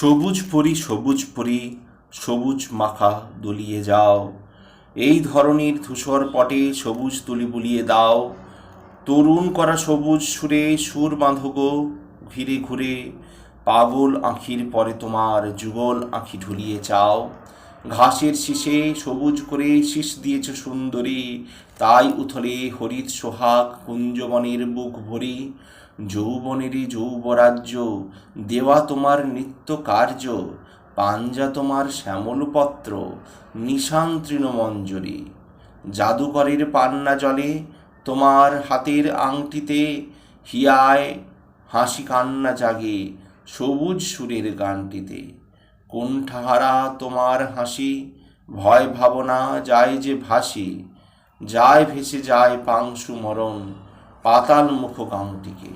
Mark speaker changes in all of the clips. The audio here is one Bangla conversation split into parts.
Speaker 1: সবুজ পরি সবুজ পরি, সবুজ মাখা দুলিয়ে যাও। এই ধরনের ধূসর পটে সবুজ তুলি বুলিয়ে দাও। তরুণ করা সবুজ সুরে সুর বাঁধো গো ঘিরে ঘুরে। পাগল আঁখির পরে তোমার যুগল আঁখি ঢুলিয়ে চাও। ঘাসের শীষে সবুজ করে শীষ দিয়েছ সুন্দরী, তাই উথলে হরিৎ সোহাগ কুঞ্জবনের বুক ভরি। যৌবনেরই যৌবরাজ্য, দেওয়া তোমার নিত্য কার্য, পাঞ্জা তোমার শ্যামলপত্র নিশান তৃণমঞ্জরি। জাদুকরের পান্না জলে তোমার হাতের আংটিতে হিয়ায় হাসি কান্না জাগে সবুজ সুরের গানটিতে। কোণঠাহারা তোমার হাসি, ভয় ভাবনা যায় যে ভাসি, যায় ভেসে যায় পাংশু মরণ, পাতাল মুখ গাংটিকে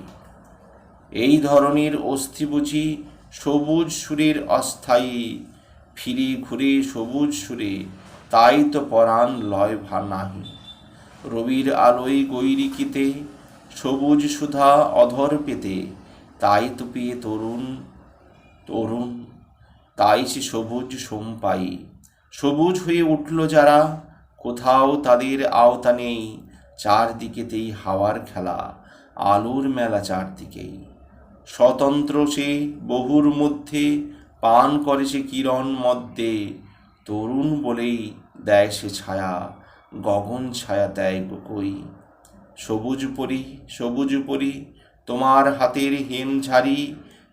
Speaker 1: এই ধরনের অস্থি বুঝি সবুজ সুরের অস্থায়ী, ফিরে ঘুরে সবুজ সুরে, তাই তো পরাণ লয় ভা নাহি। রবির আলোয় গৈরিকিতে, সবুজ সুধা অধর পেতে, তাই তো পেয়ে তরুণ তরুণ তাই সে সবুজ সোমপাই সবুজ হয়ে উঠল যারা, কোথাও তাদের আওতা নেই। চারদিকেতেই হাওয়ার খেলা, আলোর মেলা চারদিকেই স্বতন্ত্র সে, বহুর মধ্যে পান করে সে কিরণ মধ্যে তরুণ বলেই দেয় সে ছায়া, গগন ছায়া দেয় গো কই সবুজ পরি সবুজ পরি তোমার হাতের হেম ঝাড়ি,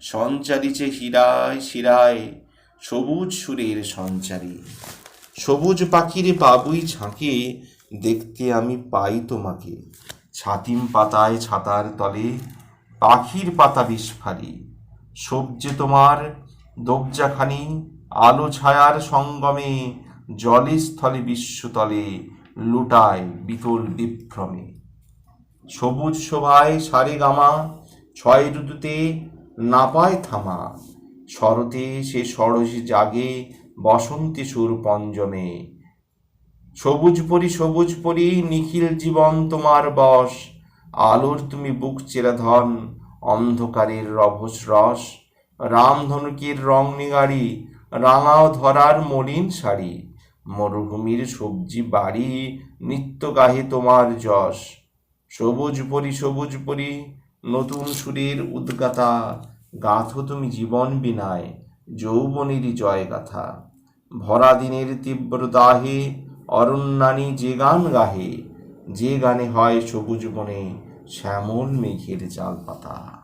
Speaker 1: সঞ্চারিছে হীরায় শিরায়। সবুজ সুরের সঞ্চারী। সবুজ পাখির বাবুই ঝাঁকে, দেখতে আমি পাই তোমাকে। ছাতিম পাতায় ছাতার তলে, পাখির পাতা বিস্ফারি সবজে তোমার দবজাখানি আলো ছায়ার সঙ্গমে, জলে স্থলে বিশ্বতলে লুটায় বিতল বিভ্রমে। সবুজ শোভায় সারে গামা, ছয় ঋতুতে না পায় থামা। শরতে সে সরস জাগে, বসন্তি সুর পঞ্জমে। সবুজ পরি সবুজ পরি, নিখিল জীবন তোমার বশ। আলোর তুমি বুক চেরা ধন, অন্ধকারের রভস রস। রামধনুকের রং নিগাড়ি রাঙাও ধরার মলিন শাড়ি। মরুভূমির সবজি বাড়ি, নিত্য গাহে তোমার যশ। সবুজ পরি সবুজ পরি, নতুন সুরের উদ্গাতা। গাথো তুমি জীবন বিনায়, যৌবনেরই জয় গাথা ভরা দিনের তীব্র দাহে, অরণ্যানি যে গান গাহে, যে গানে হয় সবুজ বনে শ্যামল মেঘের জাল পাতা